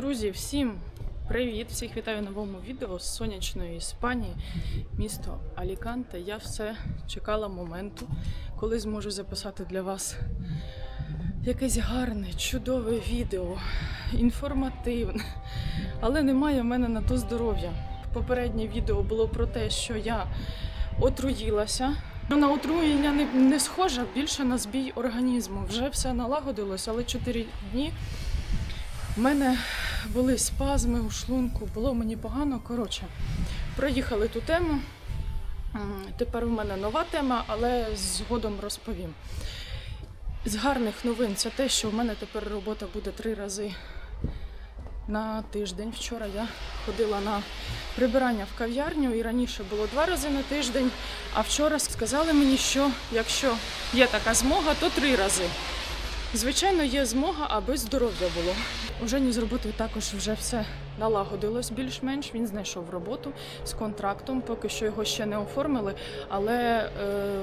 Друзі, всім привіт! Всіх вітаю в новому відео з сонячної Іспанії, місто Аліканте. Я все чекала моменту, коли зможу записати для вас якесь гарне, чудове відео, інформативне, але немає в мене на то здоров'я. Попереднє відео було про те, що я отруїлася. Ну, На отруєння не, не схожа, більше на збій організму. Вже все налагодилось, але 4 дні у мене були спазми у шлунку, було мені погано. Коротше, проїхали ту тему. Тепер у мене нова тема, але згодом розповім. З гарних новин це те, що в мене тепер робота буде три рази на тиждень. Вчора я ходила на прибирання в кав'ярню і раніше було два рази на тиждень. А вчора сказали мені, що якщо є така змога, то три рази. Звичайно, є змога, аби здоров'я було. У Жені з роботи також вже все налагодилось більш-менш. Він знайшов роботу з контрактом, поки що його ще не оформили. Але е,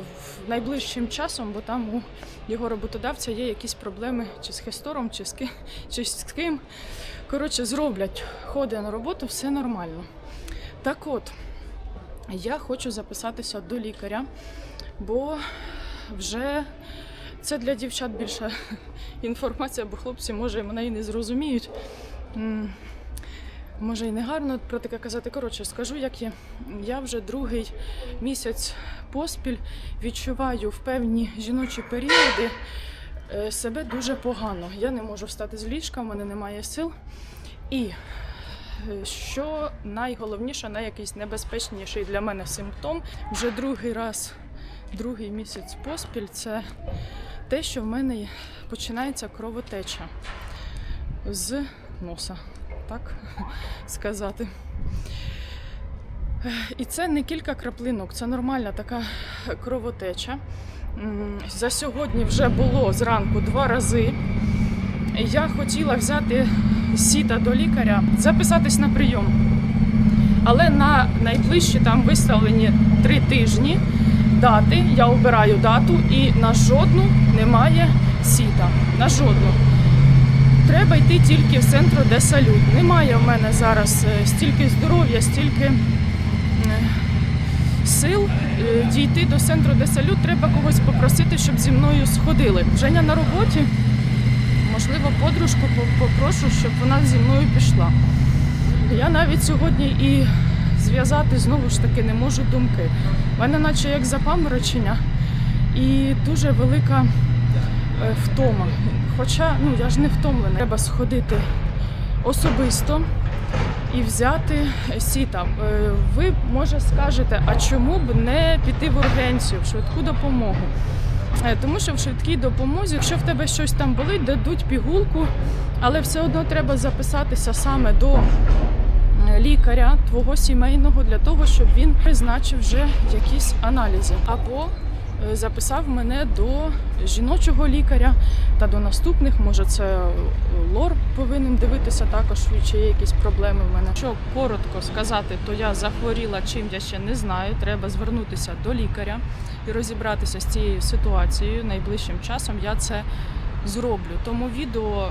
найближчим часом, бо там у його роботодавця є якісь проблеми чи з Хестором, чи з ким, чи з ким. Коротше, зроблять, ходить на роботу, все нормально. Так от, я хочу записатися до лікаря, бо вже це для дівчат більше інформація, бо хлопці, може, мене і не зрозуміють. Може і не гарно про таке казати. Коротше, скажу, як є. Я вже другий місяць поспіль відчуваю в певні жіночі періоди е, себе дуже погано. Я не можу встати з ліжка, в мене немає сил. І е, що найголовніше, найякийсь небезпечніший для мене симптом вже другий раз, другий місяць поспіль, це те, що в мене починається кровотеча з носа, так сказати. І це не кілька краплинок, це нормальна така кровотеча. За сьогодні вже було зранку два рази. Я хотіла взяти сіта до лікаря, записатись на прийом. Але на найближчі там виставлені три тижні дати. Я обираю дату і на жодну немає сіта. На жодну. Треба йти тільки в центр де салют. Немає в мене зараз е, стільки здоров'я, стільки е, сил е, дійти до центру де салют. Треба когось попросити, щоб зі мною сходили. Женя на роботі. Можливо, подружку попрошу, щоб вона зі мною пішла. Я навіть сьогодні і зв'язати знову ж таки не можу думки. У мене наче як запаморочення і дуже велика е, втома. Хоча ну я ж не втомлена. Треба сходити особисто і взяти сіта. Е, Ви може скажете, а чому б не піти в ургенцію, в швидку допомогу? Е, Тому що в швидкій допомозі, якщо в тебе щось там болить, дадуть пігулку, але все одно треба записатися саме до лікаря твого сімейного для того, щоб він призначив вже якісь аналізи. Або е, записав мене до жіночого лікаря та до наступних. Може, це е, лор повинен дивитися також, чи є якісь проблеми в мене. Що коротко сказати, то я захворіла чим я ще не знаю. Треба звернутися до лікаря і розібратися з цією ситуацією. Найближчим часом я це зроблю. Тому відео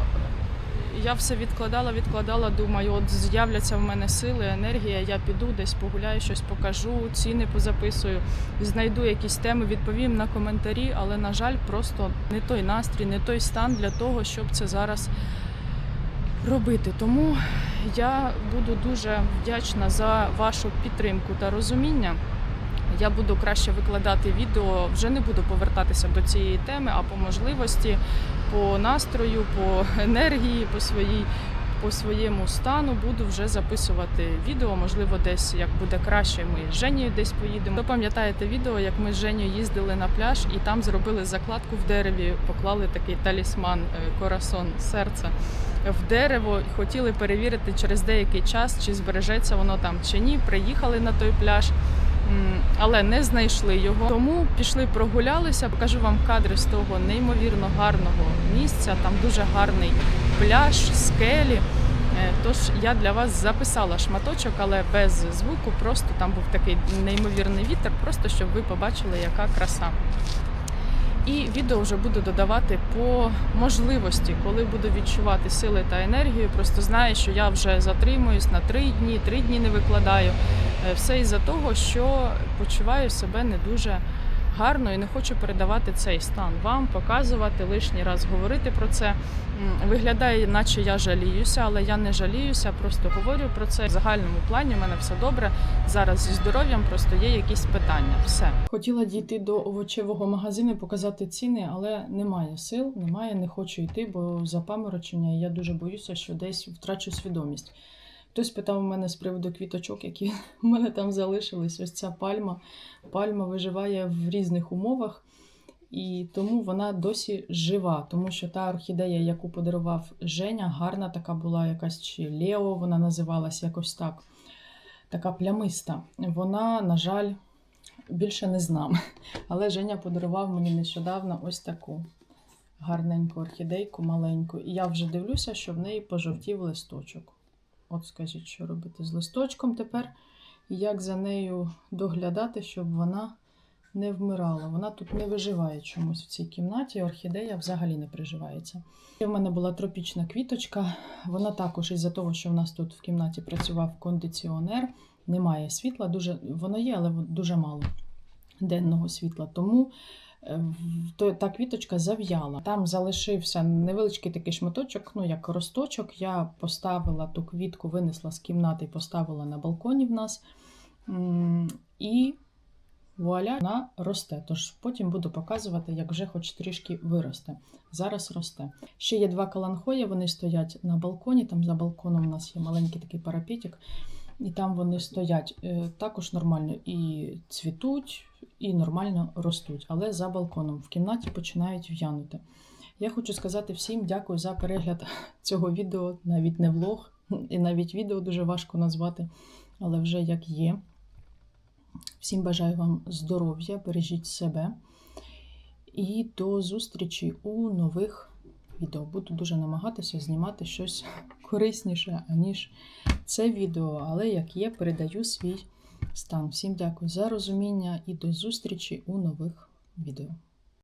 я все відкладала, відкладала. Думаю, от з'являться в мене сили, енергія. Я піду десь погуляю, щось покажу, ціни позаписую, знайду якісь теми, відповім на коментарі, але на жаль, просто не той настрій, не той стан для того, щоб це зараз робити. Тому я буду дуже вдячна за вашу підтримку та розуміння. Я буду краще викладати відео, вже не буду повертатися до цієї теми, а по можливості, по настрою, по енергії, по своїй. По своєму стану буду вже записувати відео. Можливо, десь як буде краще, ми з Женєю десь поїдемо. Ви пам'ятаєте відео, як ми з Женєю їздили на пляж і там зробили закладку в дереві, поклали такий талісман, е, корасон, серце в дерево і хотіли перевірити через деякий час, чи збережеться воно там чи ні. Приїхали на той пляж. Але не знайшли його, тому пішли прогулялися. Покажу вам кадри з того неймовірно гарного місця. Там дуже гарний пляж, скелі. Е, Тож я для вас записала шматочок, але без звуку. Просто там був такий неймовірний вітер, просто щоб ви побачили, яка краса. І відео вже буду додавати по можливості, коли буду відчувати сили та енергію. Просто знаю, що я вже затримуюсь на три дні, три дні не викладаю. Е, Все із-за того, що почуваю себе не дуже гарно і не хочу передавати цей стан вам, показувати лишній раз говорити про це. Виглядає, наче я жаліюся, але я не жаліюся, просто говорю про це. В загальному плані в мене все добре. Зараз зі здоров'ям просто є якісь питання. Все. Хотіла дійти до овочевого магазину, показати ціни, але немає сил, немає, не хочу йти, бо запаморочення, я дуже боюся, що десь втрачу свідомість. Хтось питав у мене з приводу квіточок, які в мене там залишились. Ось ця пальма. Пальма виживає в різних умовах, і тому вона досі жива, тому що та орхідея, яку подарував Женя, гарна така була, якась чи Лео, вона називалась якось так. Така плямиста. Вона, на жаль, більше не з нами. Але Женя подарував мені нещодавно ось таку гарненьку орхідейку, маленьку. І я вже дивлюся, що в неї пожовтів листочок. От скажіть, що робити з листочком тепер, і як за нею доглядати, щоб вона не вмирала. Вона тут не виживає чомусь в цій кімнаті. Орхідея взагалі не приживається. У мене була тропічна квіточка. Вона також із-за того, що в нас тут в кімнаті працював кондиціонер, немає світла. Дуже воно є, але дуже мало денного світла. Тому то- та квіточка зав'яла. Там залишився невеличкий такий шматочок, ну як росточок. Я поставила ту квітку, винесла з кімнати і поставила на балконі в нас. І вуаля, вона росте. Тож потім буду показувати, як вже хоч трішки виросте. Зараз росте. Ще є два каланхоя, вони стоять на балконі. Там за балконом у нас є маленький такий парапетик, і там вони стоять е, також нормально і цвітуть, і нормально ростуть. Але за балконом в кімнаті починають в'янути. Я хочу сказати всім дякую за перегляд цього відео, навіть не влог, і навіть відео дуже важко назвати, але вже як є. Всім бажаю вам здоров'я, бережіть себе. І до зустрічі у нових відео. Буду дуже намагатися знімати щось корисніше, аніж це відео, але як є, передаю свій стан. Всім дякую за розуміння і до зустрічі у нових відео.